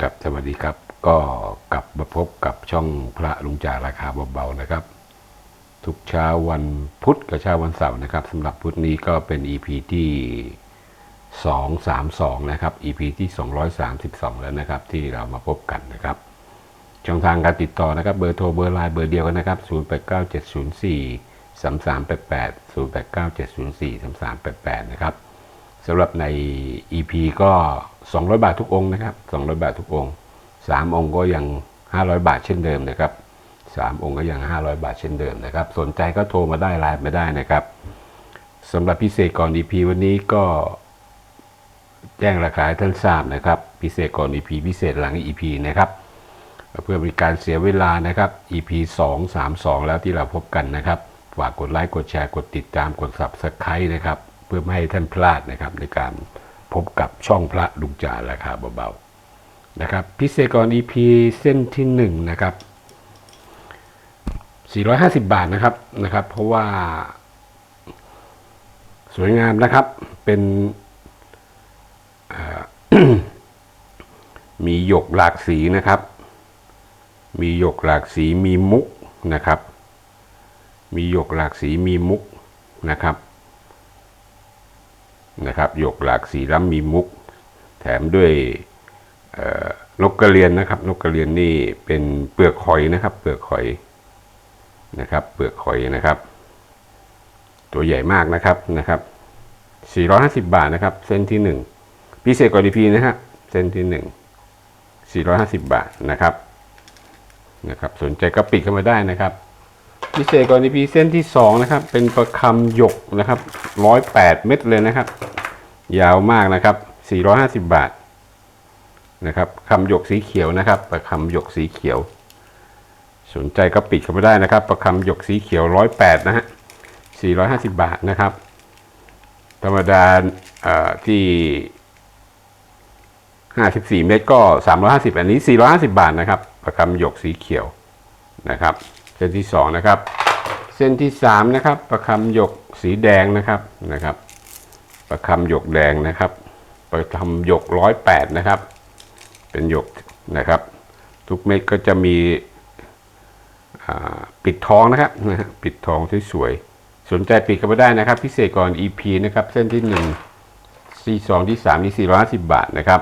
ครับสวัสดีครับ ก็กลับมาพบกับช่องพระลุงจ่าราคาเบาๆนะครับ ทุกเช้าวันพุธกับเช้าวันเสาร์นะครับสำหรับพุธนี้ก็เป็น EP ที่ 232 นะครับ EP ที่ 232 แล้วนะครับ ที่เรามาพบกันนะครับ ช่องทางการติดต่อนะครับ เบอร์โทรเบอร์ไลน์เบอร์เดียวกันนะครับ 089704 3388 089704 3388 นะครับ สำหรับใน EP ก็ 200 บาททุกองค์นะครับ 200 บาททุกองค์ 3 องค์ก็ยัง 500 บาทเช่นเดิมนะครับ 3 องค์ก็ยัง 500 บาทเช่นเดิมนะครับ สนใจก็โทรมาได้ไลน์มาได้นะครับสำหรับพิเศษก่อน EP วันนี้ก็แจ้งราคาให้ท่านทราบนะครับ พิเศษก่อน EP พิเศษหลัง EP นะครับเพื่อเป็นการเสียเวลานะครับ EP 2 3 2 แล้วที่เราพบกันนะครับ ฝากกดไลค์ กดแชร์ กดติดตาม กด Subscribe นะครับ พื่อไม่ให้ท่านพลาดนะครับในการพบกับช่องพระลุงจ่าราคาเบาๆนะครับพิเศษก่อน EP เส้นที่1นะครับ450 บาทนะครับนะครับ เพราะว่า สวยงามนะครับเป็นมีหยกหลากสีนะครับ มีหยกหลากสีมีมุกนะครับ มีหยกหลากสีมีมุกนะครับ นะครับหยกหลากสีล้วมีมุก แถมด้วยนกกระเรียนนะครับ นกกระเรียนนี่เป็นเปลือกหอยนะครับ เปลือกหอยนะครับ เปลือกหอยนะครับ ตัวใหญ่มากนะครับนะครับ 450 บาทนะครับ เส้นที่หนึ่งพิเศษกว่าดีพีนะฮะเส้นที่หนึ่ง450 บาทนะครับนะครับ สนใจก็ปิดเข้ามาได้นะครับ พิเศษกรณีพีเส้นที่สองนะครับ เป็นประคำหยกนะครับร้อยแปดเม็ดเลยนะครับ ยาวมากนะครับสี่ร้อยห้าสิบบาทนะครับคำหยกสีเขียวนะครับ ประคำหยกสีเขียว สนใจก็ปิดเข้ามาได้นะครับ ประคำหยกสีเขียวร้อยแปดนะฮะสี่ร้อยห้าสิบบาทนะครับ ธรรมดาเอ่อที่ 54 เมตรก็ 350 อันนี้ 450 บาทนะครับ ประคำหยกสีเขียวนะครับ ส้นที่2นะครับ เส้นที่3นะครับประคำหยกสีแดงนะครับนะครับ ประคำหยกแดงนะครับประคำหยกร้อยแปดนะครับ เป็นหยกนะครับ ทุกเม็ดก็จะมีปิดทองนะครับนะปิดทองสวยๆสนใจปิดก็ไม่ได้นะครับ พิเศษก่อน EP นะครับ เส้นที่1ที่2ที่3นี่450 บาทนะครับ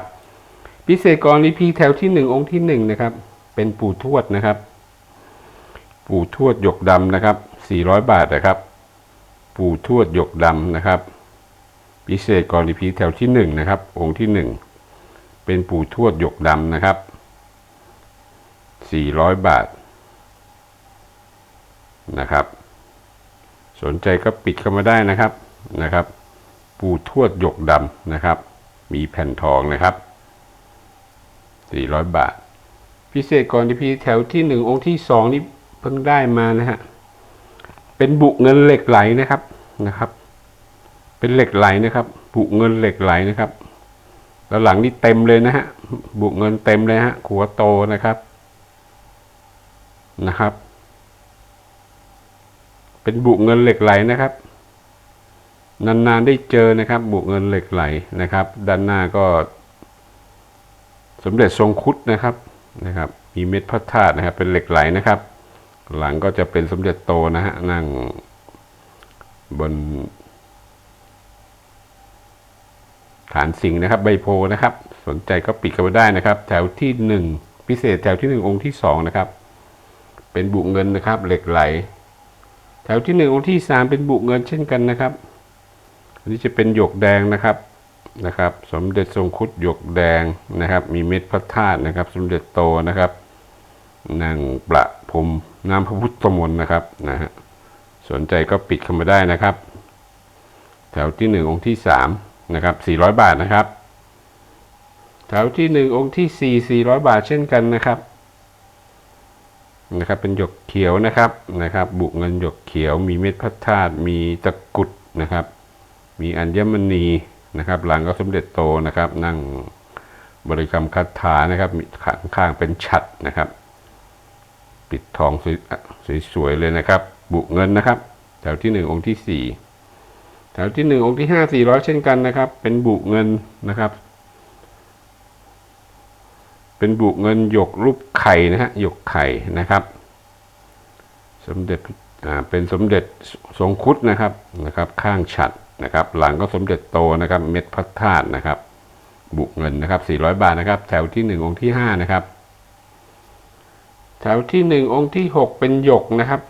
พิเศษกรณีพีแถวที่หนึ่งองค์ที่หนึ่งนะครับ เป็นปู่ทวดนะครับ ปู่ทวดหยกดำนะครับสี่ร้อยบาทนะครับ ปู่ทวดหยกดำนะครับ พิเศษกรณีพีแถวที่หนึ่งนะครับ องค์ที่หนึ่งเป็นปู่ทวดหยกดำนะครับสี่ร้อยบาทนะครับ สนใจก็ปิดเข้ามาได้นะครับนะครับ ปู่ทวดหยกดำนะครับ มีแผ่นทองนะครับ 400 บาท พิเศษก่อนที่พี่แถวที่หนึ่งองค์ที่สองนี่ เพิ่งได้มานะฮะ เป็นบุเงินเหล็กไหลนะครับนะครับ เป็นเหล็กไหลนะครับ บุเงินเหล็กไหลนะครับแล้วหลังนี่เต็มเลยนะฮะ บุเงินเต็มเลยฮะขัวโตนะครับนะครับ เป็นบุเงินเหล็กไหลนะครับ นานๆได้เจอนะครับ บุเงินเหล็กไหลนะครับ ด้านหน้าก็ สมเด็จทรงคุดนะครับนะครับ มีเม็ดพระธาตุนะครับ เป็นเหล็กไหลนะครับ หลังก็จะเป็นสมเด็จโตนะฮะ นั่งบน ฐานสิงนะครับ ใบโพนะครับ สนใจก็ปิดกันไปได้นะครับ แถวที่หนึ่งพิเศษแถวที่หนึ่งองค์ที่สองนะครับ เป็นบุเงินนะครับ เหล็กไหล แถวที่หนึ่งองค์ที่สามเป็นบุเงินเช่นกันนะครับอันนี้จะเป็นหยกแดงนะครับนะครับ สมเด็จทรงคุดหยกแดงนะครับ มีเม็ดพระธาตุนะครับ สมเด็จโตนะครับนั่งประพรม น้ำพระพุทธมนต์นะครับนะฮะสนใจก็ปิดเข้ามาได้นะครับ แถวที่หนึ่งองค์ที่สามนะครับสี่ร้อยบาทนะครับ แถวที่หนึ่งองค์ที่สี่สี่ร้อยบาทเช่นกันนะครับนะครับเป็นหยกเขียวนะครับนะครับ บุกเงินหยกเขียว มีเม็ดพระธาตุมีตะกุดนะครับ มีอัญมณีนะครับหลังก็สมเด็จโตนะครับ นั่งบริกรรมคาถานะครับมีข้างข้างเป็นฉัดนะครับ ปิดทองสวยๆเลยนะครับ บุเงินนะครับ แถวที่หนึ่งองค์ที่สี่แถวที่หนึ่งองค์ที่ห้าสี่ร้อยเช่นกันนะครับ เป็นบุเงินนะครับ เป็นบุเงินหยกรูปไข่นะฮะหยกไข่นะครับ สมเด็จอ่าเป็นสมเด็จทรงคุดนะครับนะครับ ข้างฉัดนะครับ หลังก็สมเด็จโตนะครับ เม็ดพระธาตุนะครับ บุเงินนะครับ 400 บาทนะครับ แถวที่หนึ่งองค์ที่ห้านะครับ แถวที่หนึ่งองค์ที่หกเป็นหยกนะครับ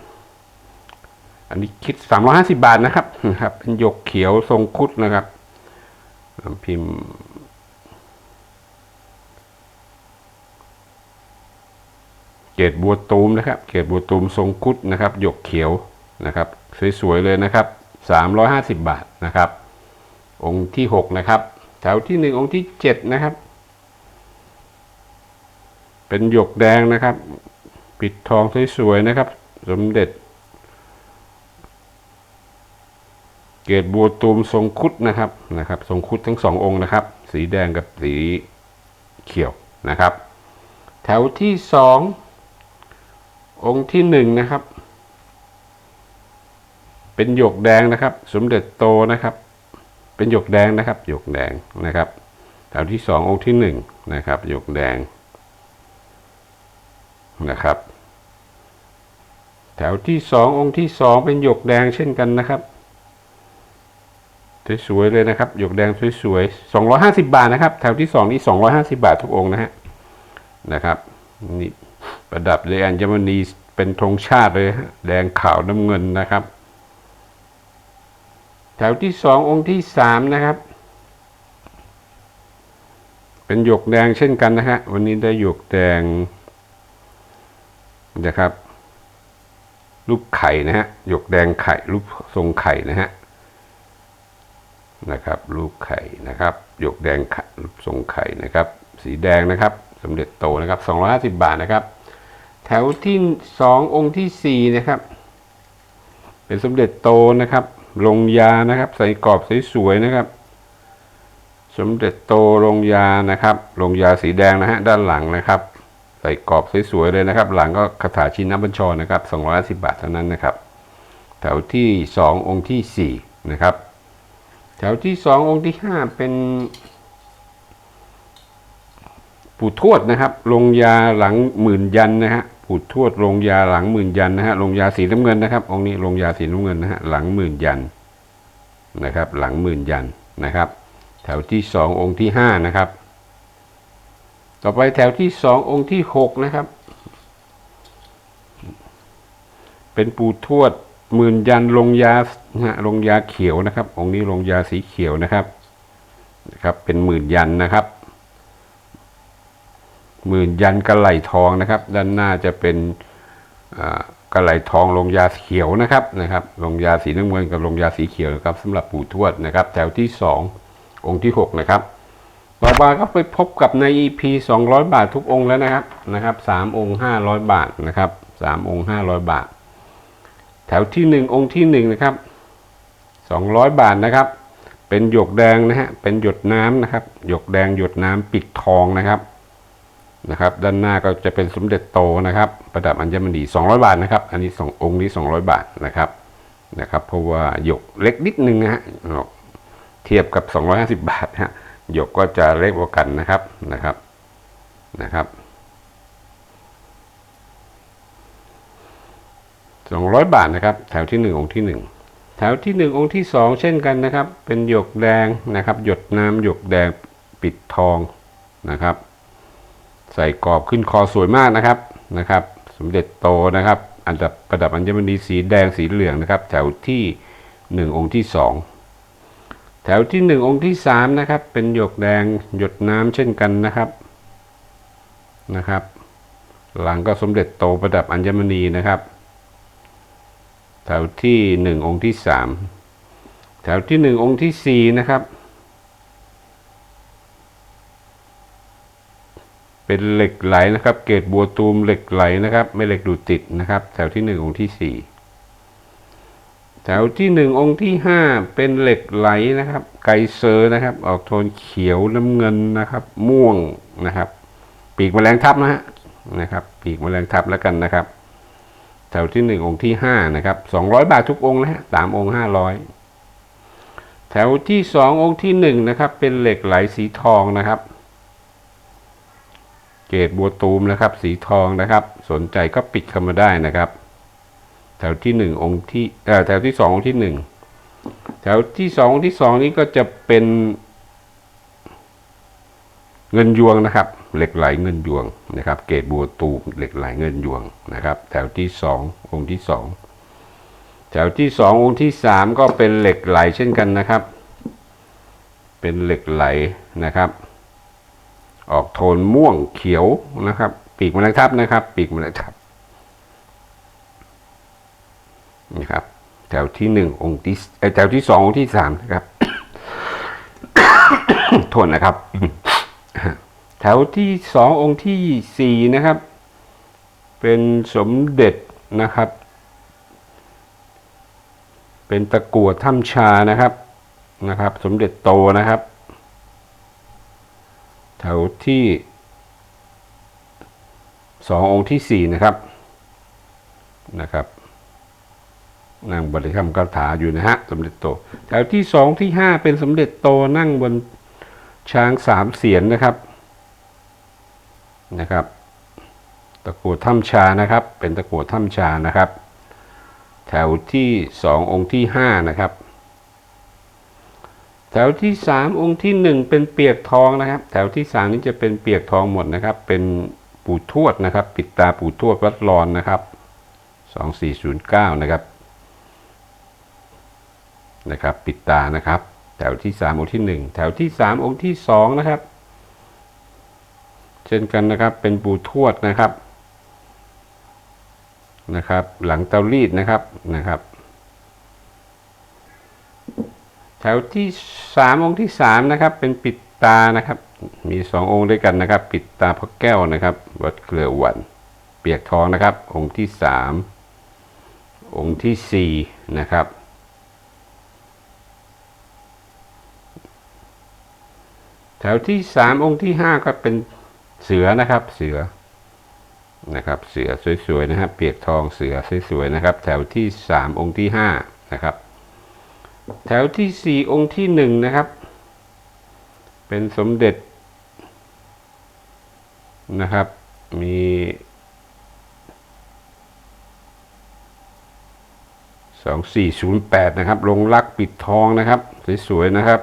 อันนี้คิด350บาทนะครับนะครับ เป็นหยกเขียวทรงคุดนะครับ พิมพ์เกตบัวตูมนะครับ เกตบัวตูมทรงคุดนะครับ หยกเขียวนะครับ สวยๆเลยนะครับ350บาทนะครับ องค์ที่6นะครับแถวที่1องค์ที่7นะครับ เป็นหยกแดงนะครับ ปิดทองสวยๆนะครับ สมเด็จ เกตบัวตูมทรงคุดนะครับนะครับทรงคุดทั้งสององค์นะครับ สีแดงกับสีเขียวนะครับ แถวที่สององค์ที่หนึ่งนะครับ เป็นหยกแดงนะครับ สมเด็จโตนะครับ เป็นหยกแดงนะครับหยกแดงนะครับแถวที่สององค์ที่หนึ่งนะครับหยกแดง นะครับ แถวที่สององค์ที่สองเป็นหยกแดงเช่นกันนะครับ สวยๆเลยนะครับ หยกแดงสวยๆสองร้อยห้าสิบาทนะครับ แถวที่สองนี่สองร้อยห้าสิบาททุกองค์นะฮะนะครับนี่ประดับเลยอัญมณีเป็นธงชาติเลยแดงขาวน้ำเงินนะครับ แถวที่สององค์ที่สามนะครับ เป็นหยกแดงเช่นกันนะฮะวันนี้ได้หยกแดง นะครับ รูปไข่นะฮะหยกแดงไข่ รูปทรงไข่นะฮะนะครับ รูปไข่นะครับหยกแดงไข่รูปทรงไข่นะครับ สีแดงนะครับ สมเด็จโตนะครับ 250 บาทนะครับ แถวที่สององค์ที่สี่นะครับ เป็นสมเด็จโตนะครับ ลงยานะครับ ใส่กรอบสวยๆนะครับ สมเด็จโตลงยานะครับ ลงยาสีแดงนะฮะด้านหลังนะครับ ใส่กรอบสวยๆเลยนะครับ หลังก็คาถาชินนบัญชรนะครับ250 บาทเท่านั้นนะครับ แถวที่สององค์ที่สี่นะครับ แถวที่สององค์ที่ห้าเป็นปู่ทวดนะครับ ลงยาหลังหมื่นยันนะฮะปู่ทวดลงยาหลังหมื่นยันนะฮะลงยาสีน้ำเงินนะครับ องค์นี้ลงยาสีน้ำเงินนะฮะหลังหมื่นยันนะครับ หลังหมื่นยันนะครับ แถวที่สององค์ที่ห้านะครับ ต่อไปแถวที่สององค์ที่หกนะครับ เป็นปู่ทวดหมื่นยันลงยาฮะลงยาเขียวนะครับ องค์นี้ลงยาสีเขียวนะครับนะครับ เป็นหมื่นยันนะครับหมื่นยันกระไหลทองนะครับ ด้านหน้าจะเป็นกระไหลทองลงยาเขียวนะครับนะครับ ลงยาสีน้ำเงินกับลงยาสีเขียวนะครับสำหรับปู่ทวดนะครับ แถวที่สององค์ที่หกนะครับ ต่อมาก็ไปพบกับใน EP 200 บาททุกองค์แล้วนะครับนะครับสามองค์ 500 บาทนะครับสามองค์ 500 บาท แถวที่หนึ่งองค์ที่หนึ่งนะครับ 200 บาทนะครับ เป็นหยกแดงนะฮะเป็นหยดน้ำนะครับ หยกแดงหยดน้ำปิดทองนะครับนะครับ ด้านหน้าก็จะเป็นสมเด็จโตนะครับ ประดับอัญมณี 200 บาทนะครับ อันนี้สององค์นี้ 200 บาทนะครับนะครับ เพราะว่าหยกเล็กนิดนึงนะฮะเทียบกับ 250 บาทฮะ หยกก็จะเล็กกว่ากันนะครับนะครับนะครับ200บาทนะครับ แถวที่หนึ่งองค์ที่หนึ่งแถวที่หนึ่งองค์ที่สองเช่นกันนะครับ เป็นหยกแดงนะครับ หยดน้ำหยกแดงปิดทองนะครับ ใส่กรอบขึ้นคอสวยมากนะครับนะครับ สมเด็จโตนะครับ อันดับประดับอัญมณีสีแดงสีเหลืองนะครับ แถวที่หนึ่งองค์ที่สอง แถวที่หนึ่งองค์ที่สามนะครับ เป็นหยกแดงหยดน้ำเช่นกันนะครับนะครับ หลังก็สมเด็จโตประดับอัญมณีนะครับ แถวที่หนึ่งองค์ที่สามแถวที่หนึ่งองค์ที่สี่นะครับ เป็นเหล็กไหลนะครับ เกตบัวตูมเหล็กไหลนะครับ ไม่เหล็กดูดติดนะครับ แถวที่หนึ่งองค์ที่สี่ แถวที่หนึ่งองค์ที่ห้าเป็นเหล็กไหลนะครับ ไกเซอร์นะครับ ออกโทนเขียวน้ำเงินนะครับ ม่วงนะครับ ปีกแมลงทับนะฮะนะครับ ปีกแมลงทับแล้วกันนะครับ แถวที่หนึ่งองค์ที่ห้านะครับสองร้อยบาททุกองค์นะฮะสามองค์ห้าร้อยแถวที่สององค์ที่หนึ่งนะครับ เป็นเหล็กไหลสีทองนะครับเกตบัวตูมนะครับ สีทองนะครับ สนใจก็ปิดเข้ามาได้นะครับ แถวที่หนึ่งองค์ที่อ่อแถวที่สององค์ที่หนึ่งแถวที่สององค์ที่สองนี้ก็จะเป็น เงินยวงนะครับ เหล็กไหลเงินยวงนะครับ เกตบัวตูมเหล็กไหลเงินยวงนะครับ แถวที่สององค์ที่สองแถวที่สององค์ที่สามก็เป็นเหล็กไหลเช่นกันนะครับ เป็นเหล็กไหลนะครับ ออกโทนม่วงเขียวนะครับ ปีกแมลงทับนะครับ ปีกแมลงทับ นะครับ แถวที่หนึ่งองค์ที่เอ่อแถวที่สององค์ที่สามนะครับโทษนะครับ แถวที่สององค์ที่สี่นะครับ เป็นสมเด็จนะครับ เป็นตะกั่วถ้ำชานะครับนะครับ สมเด็จโตนะครับ แถวที่สององค์ที่สี่นะครับนะครับ นั่งบริกรรมคาถาอยู่นะฮะสมเด็จโต แถวที่สองที่ห้าเป็นสมเด็จโตนั่งบนช้างสามเสียนนะครับนะครับ ตะกั่วถ้ำชานะครับ เป็นตะกั่วถ้ำชานะครับ แถวที่สององค์ที่ห้านะครับ แถวที่สามองค์ที่หนึ่งเป็นเปียกทองนะครับ แถวที่สามนี้จะเป็นเปียกทองหมดนะครับ เป็นปู่ทวดนะครับ ปิดตาปู่ทวดวัดรอนนะครับสองสี่ศูนย์เก้านะครับ นะครับ ปิดตานะครับ แถวที่สามองค์ที่หนึ่งแถวที่สามองค์ที่สองนะครับ เช่นกันนะครับเป็นปูทวดนะครับนะครับ หลังเตารีดนะครับนะครับ แถวที่สามองค์ที่สามนะครับ เป็นปิดตานะครับ มีสององค์ด้วยกันนะครับ ปิดตาพระแก้วนะครับ วัดเกลือวัน เปียกทองนะครับ องค์ที่สามองค์ที่สี่นะครับ แถวที่สามองค์ที่ห้าก็เป็นเสือนะครับ เสือนะครับ เสือสวยๆนะครับเปียกทองเสือสวยๆนะครับ แถวที่สามองค์ที่ห้านะครับ แถวที่สี่องค์ที่หนึ่งนะครับ เป็นสมเด็จนะครับ มีสองสี่ศูนย์แปดนะครับ ลงลักปิดทองนะครับ สวยๆนะครับ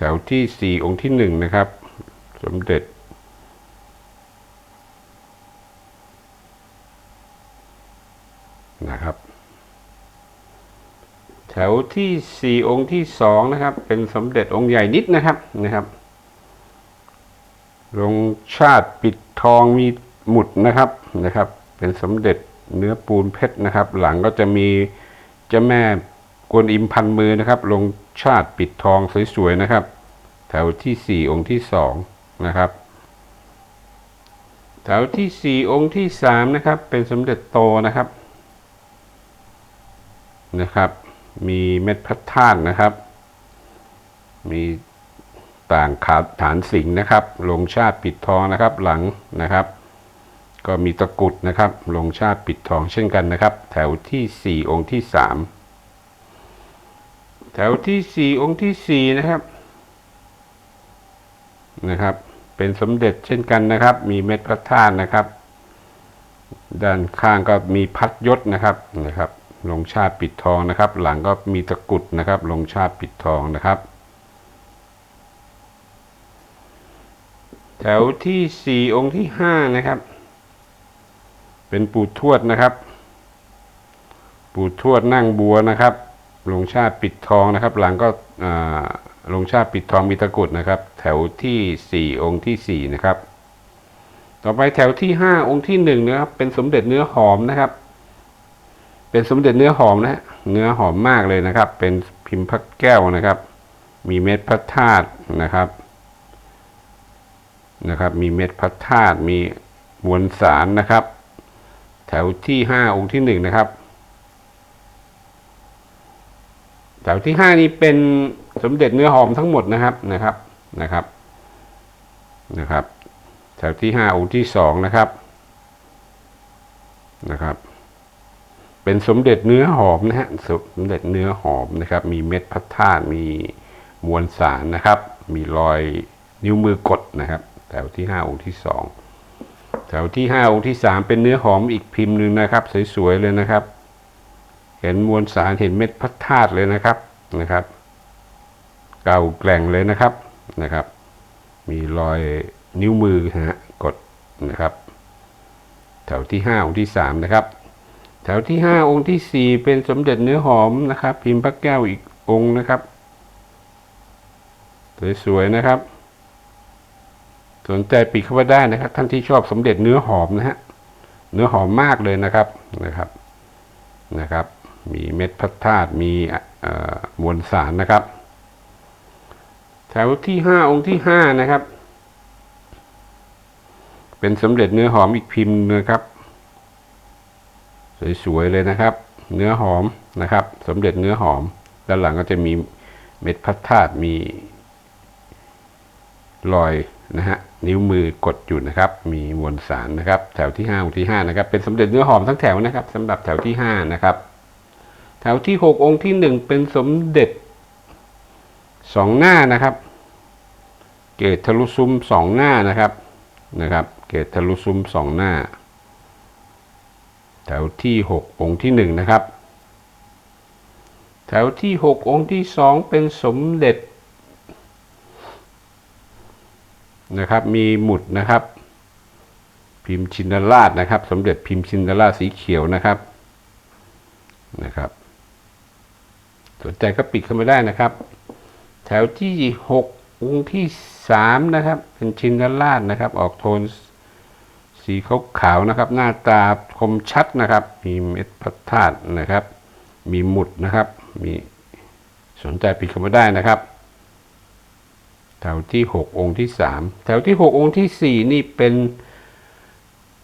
แถวที่สี่องค์ที่หนึ่งนะครับ สมเด็จ นะครับ แถวที่สี่องค์ที่สองนะครับ เป็นสมเด็จองค์ใหญ่นิดนะครับนะครับลงชาติปิดทองมีหมุดนะครับนะครับ เป็นสมเด็จเนื้อปูนเพชรนะครับ หลังก็จะมีเจ้าแม่ กวนอิมพันมือนะครับ ลงชาติปิดทองสวยๆนะครับ แถวที่สี่องค์ที่สองนะครับ แถวที่สี่องค์ที่สามนะครับ เป็นสมเด็จโตนะครับนะครับ มีเม็ดพระธาตุนะครับ มีต่างขาฐานสิงห์นะครับ ลงชาติปิดทองนะครับหลังนะครับ ก็มีตะกุดนะครับ ลงชาติปิดทองเช่นกันนะครับ แถวที่สี่องค์ที่สาม ถวที่สี่องค์ที่สี่นะครับนะครับ เป็นสมเด็จเช่นกันนะครับ มีเม็ดพระธาตุนะครับ ด้านข้างก็มีพัดยศนะครับนะครับลงชาติปิดทองนะครับ หลังก็มีตะกุดนะครับ ลงชาติปิดทองนะครับ แถวที่สี่องค์ที่ห้านะครับ เป็นปู่ทวดนะครับ ปู่ทวดนั่งบัวนะครับ ลงชาติปิดทองนะครับ หลังก็ลงชาติปิดทองมีตะกุดนะครับ แถวที่สี่องค์ที่สี่นะครับ ต่อไปแถวที่ห้าองค์ที่หนึ่งนะครับเป็นสมเด็จเนื้อหอมนะครับ เป็นสมเด็จเนื้อหอมนะฮะเนื้อหอมมากเลยนะครับ เป็นพิมพ์พระแก้วนะครับ มีเม็ดพระธาตุนะครับนะครับ มีเม็ดพระธาตุมีมวลสารนะครับ แถวที่ห้าองค์ที่หนึ่งนะครับ แถวที่ห้านี้เป็นสมเด็จเนื้อหอมทั้งหมดนะครับนะครับนะครับนะครับ แถวที่ห้าองค์ที่สองนะครับนะครับ เป็นสมเด็จเนื้อหอมนะฮะสมเด็จเนื้อหอมนะครับ มีเม็ดพระธาตุมีมวลสารนะครับ มีรอยนิ้วมือกดนะครับ แถวที่ห้าองค์ที่สองแถวที่ห้าองค์ที่สามเป็นเนื้อหอมอีกพิมพ์หนึ่งนะครับ สวยๆเลยนะครับ เห็นมวลสารเห็นเม็ดพระธาตุเลยนะครับนะครับ เก่าแกร่งเลยนะครับนะครับ มีรอยนิ้วมือนะฮะกดนะครับ แถวที่ห้าองค์ที่สามนะครับ แถวที่ห้าองค์ที่สี่เป็นสมเด็จเนื้อหอมนะครับ พิมพ์พระแก้วอีกองค์นะครับสวยๆนะครับ สนใจปิดเข้ามาได้นะครับ ท่านที่ชอบสมเด็จเนื้อหอมนะฮะเนื้อหอมมากเลยนะครับนะครับนะครับ มีเม็ดพระธาตุมีมวลสารนะครับ แถวที่ห้าองค์ที่ห้านะครับ เป็นสมเด็จเนื้อหอมอีกพิมพ์นะครับ สวยๆเลยนะครับ เนื้อหอมนะครับสมเด็จเนื้อหอม ด้านหลังก็จะมีเม็ดพัดธาตุมีรอยนะฮะนิ้วมือกดอยู่นะครับ มีมวลสารนะครับ แถวที่ห้าองค์ที่ห้านะครับเป็นสมเด็จเนื้อหอมทั้งแถวนะครับสำหรับแถวที่ห้านะครับ แถวที่หกองค์ที่หนึ่งเป็นสมเด็จสองหน้านะครับ เกตทะลุซุ้มสองหน้านะครับนะครับ เกตทะลุซุ้มสองหน้า แถวที่หกองค์ที่หนึ่งนะครับ แถวที่หกองค์ที่สองเป็นสมเด็จนะครับมีหมุดนะครับ พิมพ์ชินราชนะครับ สมเด็จพิมพ์ชินราชสีเขียวนะครับนะครับ สนใจก็ปิดเข้ามาได้นะครับ แถวที่หกองค์ที่สามนะครับ เป็นชินราชนะครับ ออกโทนสีขาวขาวๆนะครับ หน้าตาคมชัดนะครับ มีเม็ดพระธาตุนะครับ มีหมุดนะครับ มีสนใจปิดเข้ามาได้นะครับแถวที่หกองค์ที่สามแถวที่หกองค์ที่สี่นี่เป็น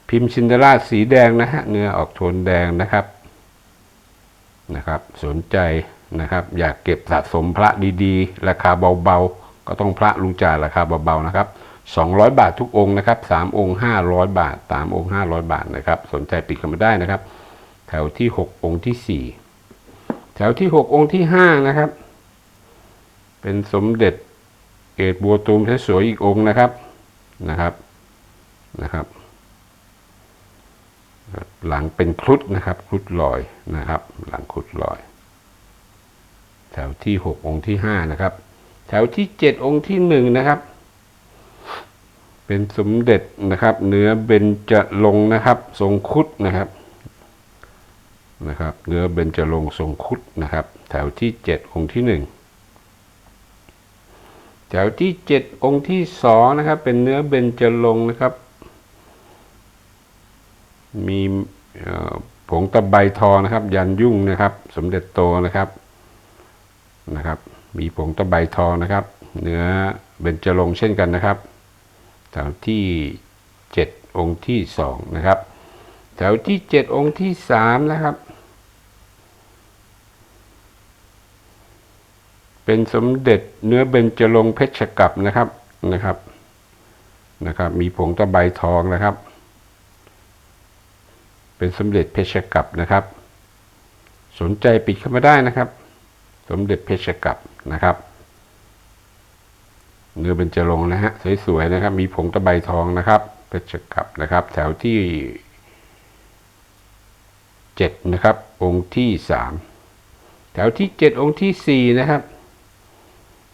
พิมพ์ชินดาราสีแดงนะฮะเนื้อออกโทนแดงนะครับนะครับ สนใจ นะครับ อยากเก็บสะสมพระดีๆ ราคาเบาๆ ก็ต้องพระลุงจ่ายราคาเบาๆนะครับ 200 บาททุกองค์นะครับ3องค์ 500 บาท3องค์ 500 บาทนะครับ สนใจปิดเข้ามาได้นะครับ แถวที่ 6 องค์ที่ 4 แถวที่ 6 องค์ที่ 5 นะครับ เป็นสมเด็จเกตบัวตูมสวยๆอีกองค์นะครับนะครับนะครับหลังเป็นครุฑนะครับครุฑลอยนะครับ หลังครุฑลอย แถวที่ 6 องค์ที่ 5 นะครับ แถวที่ 7 องค์ที่ 1 นะครับ เป็นสมเด็จนะครับเนื้อเบญจรงนะครับ ทรงคุดนะครับนะครับ เนื้อเบญจรงทรงคุดนะครับ แถวที่ 7 องค์ที่ 1แถวที่ 7 องค์ที่2นะครับ เป็นเนื้อเบญจรงนะครับ มีผงตะไบทองนะครับ ยันยุ่งนะครับ สมเด็จโตนะครับ นะครับ มีผงตะไบทองนะครับ เนื้อเบญจรงเช่นกันนะครับ แถวที่เจ็ดองค์ที่สองนะครับ แถวที่เจ็ดองค์ที่สามนะครับ เป็นสมเด็จเนื้อเบญจรงเพชรกับนะครับนะครับนะครับ มีผงตะไบทองนะครับ เป็นสมเด็จเพชรกับนะครับ สนใจปิดเข้ามาได้นะครับ สมเด็จเพชรกับนะครับเนื้อเบญจรงนะฮะสวยๆนะครับ มีผงตะไบทองนะครับเพชรกับนะครับ แถวที่เจ็ดนะครับ องค์ที่สามแถวที่เจ็ดองค์ที่สี่นะครับ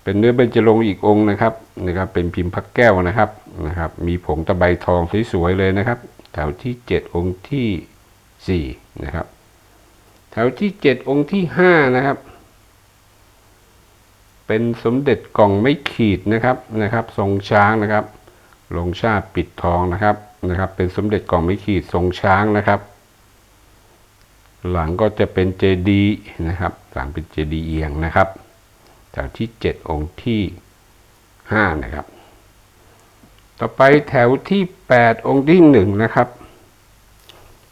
เป็นเนื้อเบญจรงอีกองค์นะครับนะครับ เป็นพิมพ์พักแก้วนะครับนะครับ มีผงตะไบทองสวยๆเลยนะครับ แถวที่เจ็ดองค์ที่สี่นะครับ แถวที่เจ็ดองค์ที่ห้านะครับ เป็นสมเด็จกล่องไม่ขีดนะครับนะครับ ทรงช้างนะครับลงชาติปิดทองนะครับนะครับ เป็นสมเด็จกล่องไม่ขีดทรงช้างนะครับ หลังก็จะเป็นเจดีนะครับหลังเป็นเจดีเอียงนะครับแถวที่เจ็ดองค์ที่ห้านะครับ ต่อไปแถวที่แปดองค์ที่หนึ่งนะครับ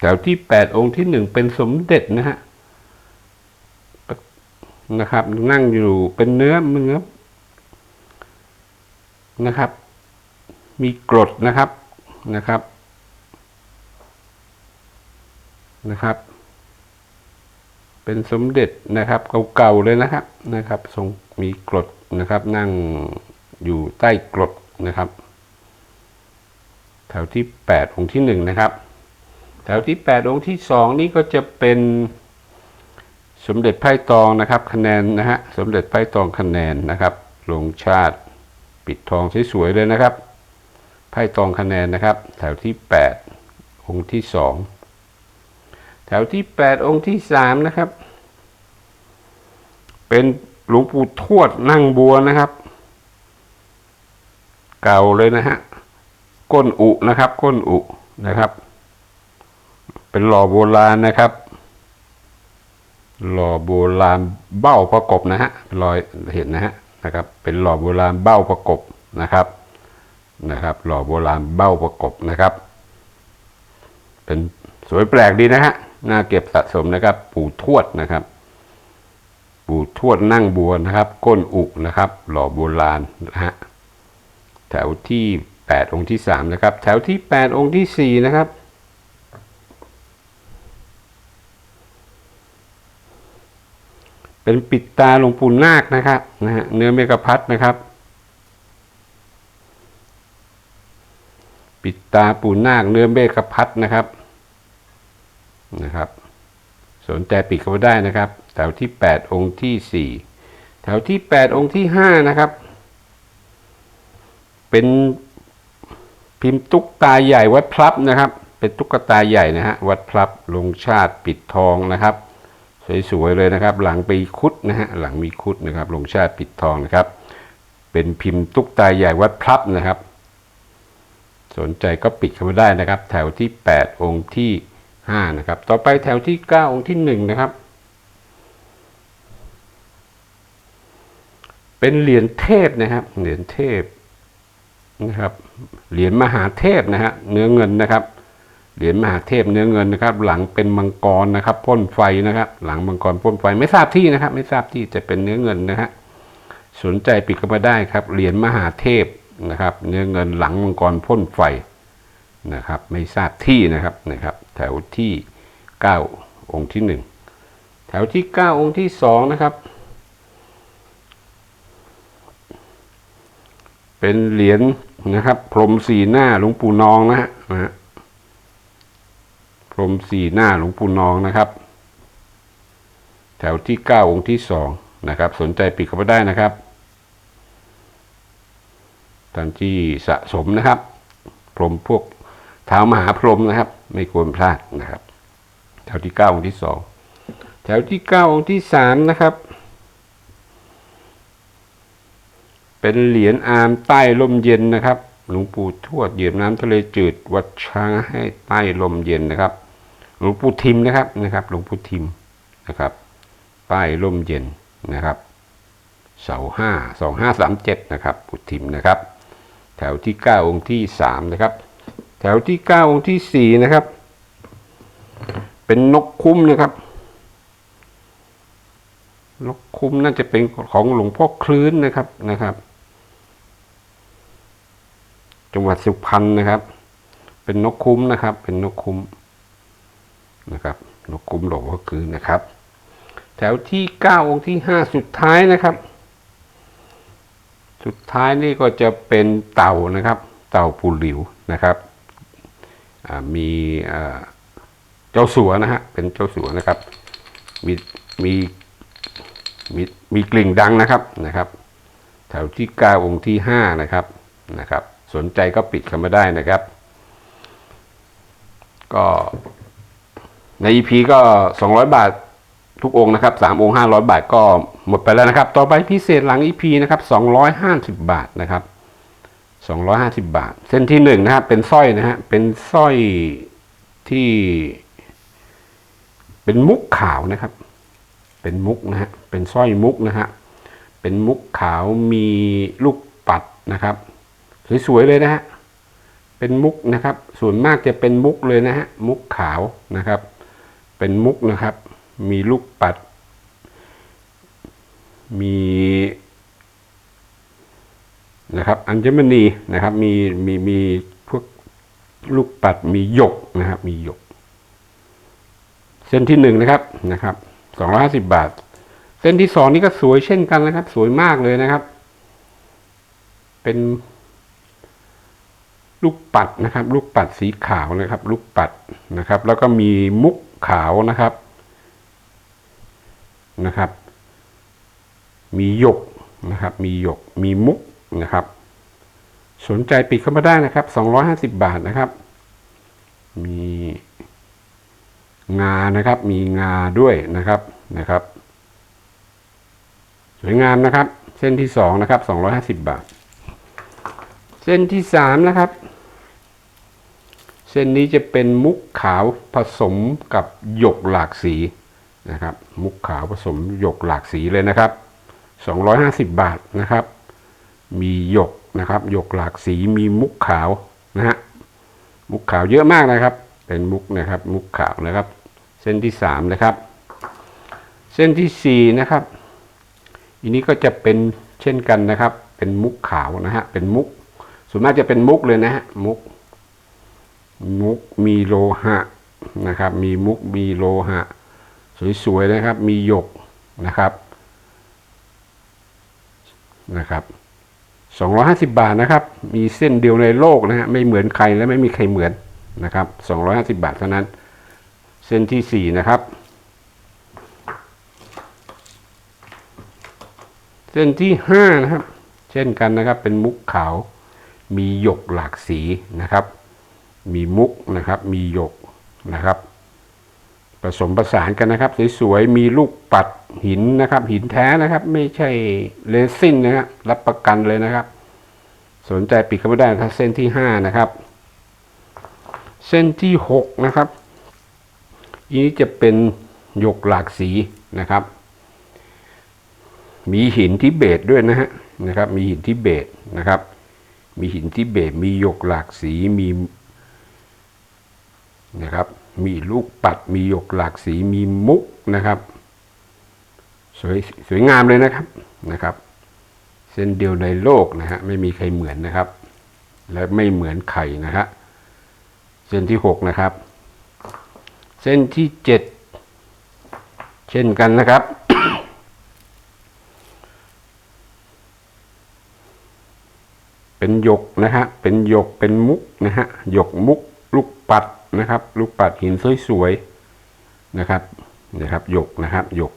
แถวที่แปดองค์ที่หนึ่งเป็นสมเด็จนะฮะ นะครับ นั่งอยู่เป็นเนื้อเนื้อนะครับ มีกรดนะครับนะครับนะครับ เป็นสมเด็จนะครับเก่าๆเลยนะครับนะครับทรงมีกรดนะครับ นั่งอยู่ใต้กรดนะครับ แถวที่แปดองค์ที่หนึ่งนะครับ แถวที่แปดองค์ที่สองนี่ก็จะเป็น สมเด็จไพ่ตองนะครับ คะแนนนะฮะสมเด็จไพ่ตองคะแนนนะครับลงชาติปิดทองสวยๆเลยนะครับ ไพ่ตองคะแนนนะครับ แถวที่แปดองค์ที่สองแถวที่แปดองค์ที่สามนะครับ เป็นหลวงปู่ทวดนั่งบัวนะครับ เก่าเลยนะฮะก้นอุนะครับ ก้นอุนะครับ เป็นหล่อโบราณนะครับ หล่อโบราณเบ้าประกบนะฮะรอยเห็นนะฮะนะครับ เป็นหล่อโบราณเบ้าประกบนะครับนะครับ หล่อโบราณเบ้าประกบนะครับ เป็นสวยแปลกดีนะฮะน่าเก็บสะสมนะครับ ปู่ทวดนะครับ ปู่ทวดนั่งบัวนะครับ ก้นอุนะครับ หล่อโบราณนะฮะแถวที่แปดองค์ที่สามนะครับ แถวที่แปดองค์ที่สี่นะครับ เป็นปิดตาหลวงปู่นาคนะครับนะฮะเนื้อเมกะพัดนะครับ ปิดตาปู่นาคเนื้อเมกะพัดนะครับนะครับ สนใจปิดเข้าไปได้นะครับ แถวที่แปดองค์ที่สี่แถวที่แปดองค์ที่ห้านะครับ เป็นพิมพ์ตุ๊กตาใหญ่วัดพลับนะครับ เป็นตุ๊กตาใหญ่นะฮะวัดพลับลงชาติปิดทองนะครับ สวยๆเลยนะครับ หลังปีคุดนะฮะหลังมีคุดนะครับลงชาติปิดทองนะครับ เป็นพิมพ์ตุ๊กตาใหญ่วัดพลับนะครับ สนใจก็ปิดเข้ามาได้นะครับ แถวที่ 8 องค์ที่ 5 นะครับ ต่อไปแถวที่ 9 องค์ที่ 1 นะครับ เป็นเหรียญเทพนะครับ เหรียญเทพนะครับเหรียญมหาเทพนะฮะเนื้อเงินนะครับ เหรียญมหาเทพเนื้อเงินนะครับ หลังเป็นมังกรนะครับพ่นไฟนะครับ หลังมังกรพ่นไฟไม่ทราบที่นะครับ ไม่ทราบที่จะเป็นเนื้อเงินนะฮะสนใจปิดเข้ามาได้ครับเหรียญมหาเทพนะครับ เนื้อเงินหลังมังกรพ่นไฟนะครับ ไม่ทราบที่นะครับนะครับ แถวที่เก้าองค์ที่หนึ่งแถวที่เก้าองค์ที่สองนะครับ เป็นเหรียญนะครับ พรหมสีหน้าหลวงปู่นองนะฮะ รมสี่หน้าหลวงปู่นองนะครับ แถวที่เก้าองค์ที่สองนะครับ สนใจปิดเข้าไปได้นะครับท่านที่สะสมนะครับ พรมพวกเท้ามหาพรมนะครับ ไม่ควรพลาดนะครับ แถวที่เก้าองค์ที่สองแถวที่เก้าองค์ที่สามนะครับ เป็นเหรียญอามใต้ลมเย็นนะครับหลวงปู่ทวดเหยียบน้ำทะเลจืด วัดช้างให้ใต้ลมเย็นนะครับ หลวงปู่ทิมนะครับนะครับ หลวงปู่ทิมนะครับใต้ลมเย็นนะครับ เสาห้าสองห้าสามเจ็ดนะครับปู่ทิมนะครับ แถวที่เก้าองค์ที่สามนะครับ แถวที่เก้าองค์ที่สี่นะครับ เป็นนกคุ้มนะครับนกคุ้มน่าจะเป็นของหลวงพ่อคลื้นนะครับนะครับ จังหวัดสุพรรณนะครับ เป็นนกคุ้มนะครับ เป็นนกคุ้ม นะครับนกคุ้มหลวงพ่อคลื้นนะครับ แถวที่เก้าองค์ที่ห้าสุดท้ายนะครับ สุดท้ายนี่ก็จะเป็นเต่านะครับ เต่าปูหลิวนะครับมีเจ้าสัวนะฮะเป็นเจ้าสัวนะครับ มีมีมีมีกลิ่งดังนะครับนะครับ แถวที่เก้าองค์ที่ห้านะครับนะครับ สนใจก็ปิดเข้ามาได้นะครับ ก็ ใน EP ก็ 200 บาททุกองค์นะครับ3องค์500 บาทก็หมดไปแล้วนะครับ ต่อไปพิเศษหลัง EP นะครับ 250 บาทนะครับ 250 บาท เส้นที่หนึ่งนะครับเป็นสร้อยนะฮะเป็นสร้อยที่ เป็นมุกขาวนะครับ เป็นมุกนะฮะเป็นสร้อยมุกนะฮะเป็นมุกขาวมีลูกปัดนะครับ สวยๆเลยนะฮะเป็นมุกนะครับ ส่วนมากจะเป็นมุกเลยนะฮะมุกขาวนะครับ เป็นมุกนะครับ มีลูกปัด มีนะครับอัญมณีนะครับ มีมีมีพวกลูกปัดมีหยกนะครับ มีหยก เส้นที่หนึ่งนะครับนะครับสองร้อยห้าสิบบาท เส้นที่สองนี่ก็สวยเช่นกันนะครับ สวยมากเลยนะครับ เป็นลูกปัดนะครับ ลูกปัดสีขาวนะครับ ลูกปัดนะครับ แล้วก็มีมุก ขาวนะครับนะครับ มีหยกนะครับ มีหยก มีมุกนะครับ สนใจปิดเข้ามาได้นะครับ 250 บาทนะครับ มีงานะครับ มีงาด้วยนะครับนะครับ สวยงามนะครับ เส้นที่สองนะครับ 250 บาท เส้นที่สามนะครับ ส้นนี้จะเป็นมุกขาวผสมกับหยกหลากสีนะครับ มุกขาวผสมหยกหลากสีเลยนะครับ 250 บาทนะครับ มีหยกนะครับหยกหลากสีมีมุกขาวนะฮะมุกขาวเยอะมากนะครับ เป็นมุกนะครับ มุกขาวนะครับ เส้นที่สามนะครับ เส้นที่สี่นะครับอันนี้ก็จะเป็นเช่นกันนะครับ เป็นมุกขาวนะฮะเป็นมุกส่วนมากจะเป็นมุกเลยนะฮะมุก มุกมีโลหะนะครับ มีมุกมีโลหะ สวยๆนะครับ มีหยกนะครับนะครับ 250 บาทนะครับ มีเส้นเดียวในโลกนะฮะไม่เหมือนใครและไม่มีใครเหมือนนะครับ 250 บาทเท่านั้น เส้นที่ 4 นะครับ เส้นที่ 5 นะครับ เช่นกันนะครับ เป็นมุกขาว มีหยกหลากสีนะครับ มีมุกนะครับ มีหยกนะครับ ผสมประสานกันนะครับ สวยๆ มีลูกปัดหินนะครับ หินแท้นะครับ ไม่ใช่เลซินนะครับรับประกันเลยนะครับ สนใจปิดเข้ามาได้นะครับเส้นที่ห้านะครับ เส้นที่หกนะครับอันนี้จะเป็นหยกหลากสีนะครับ มีหินที่เบตด้วยนะฮะนะครับ มีหินที่เบตนะครับ มีหินที่เบต มีหยกหลากสี มี นะครับ มีลูกปัด มีหยกหลากสีมีมุกนะครับ สวยสวยงามเลยนะครับนะครับ เส้นเดียวในโลกนะฮะไม่มีใครเหมือนนะครับ และไม่เหมือนใครนะฮะเส้นที่หกนะครับ เส้นที่เจ็ดเช่นกันนะครับเป็นหยกนะฮะ เป็นหยก เป็นมุกนะฮะ หยกมุก ลูกปัด นะครับ ลูกปัดหินสวยๆนะครับนะครับหยกนะครับหยก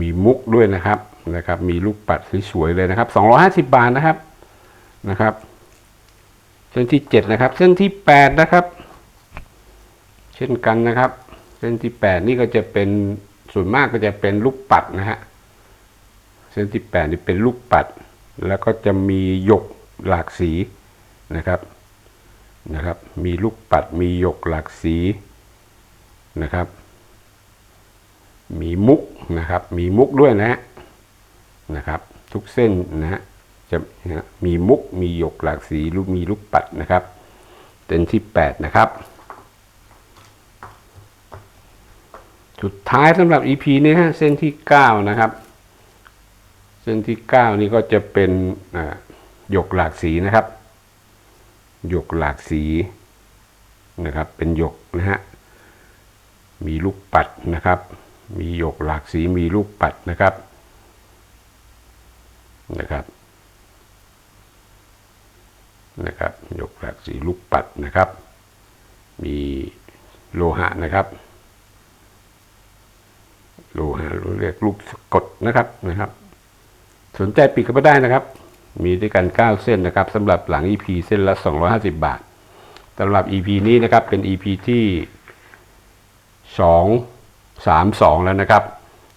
มีมุกด้วยนะครับนะครับ มีลูกปัดสวยๆเลยนะครับ 250 บาทนะครับนะครับ เส้นที่ 7 นะครับ เส้นที่ 8 นะครับ เช่นกันนะครับ เส้นที่ 8 นี่ก็จะเป็นส่วนมากก็จะเป็นลูกปัดนะฮะเส้นที่ 8 นี่เป็นลูกปัด แล้วก็จะมีหยกหลากสีนะครับ นะครับ มีลูกปัด มีหยกหลากสีนะครับ มีมุกนะครับ มีมุกด้วยนะนะครับ ทุกเส้นนะจะมีมุก มีหยกหลากสีลูกมีลูกปัดนะครับเส้นที่แปดนะครับ สุดท้ายสำหรับ EP นี้ฮะเส้นที่เก้านะครับ เส้นที่เก้านี่ก็จะเป็นหยกหลากสีนะครับ หยกหลากสีนะครับ เป็นหยกนะฮะ มีลูกปัดนะครับ มีหยกหลากสี มีลูกปัดนะครับ นะครับ นะครับหยกหลากสีลูกปัดนะครับ มีโลหะนะครับ โลหะเรียกลูกสะกดนะครับนะครับ สนใจปิดเข้ามาได้นะครับ มีด้วยกัน 9 เส้นนะครับสำหรับหลัง EP เส้นละ 250 บาทสำหรับ EP นี้นะครับเป็น EP ที่ 2 3 2 แล้วนะครับ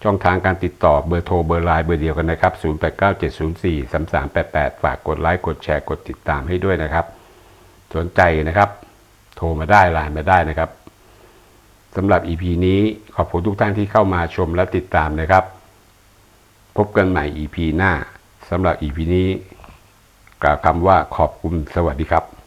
ช่องทางการติดต่อเบอร์โทรเบอร์ไลน์เบอร์เดียวกันนะครับ 089704 3388 ฝากกดไลค์กดแชร์กดติดตามให้ด้วยนะครับ สนใจนะครับ โทรมาได้ไลน์มาได้นะครับสำหรับ EP นี้ขอบคุณทุกท่านที่เข้ามาชมและติดตามนะครับ พบกันใหม่ EP หน้า สำหรับอีพีนี้กล่าวคำว่าขอบคุณสวัสดีครับ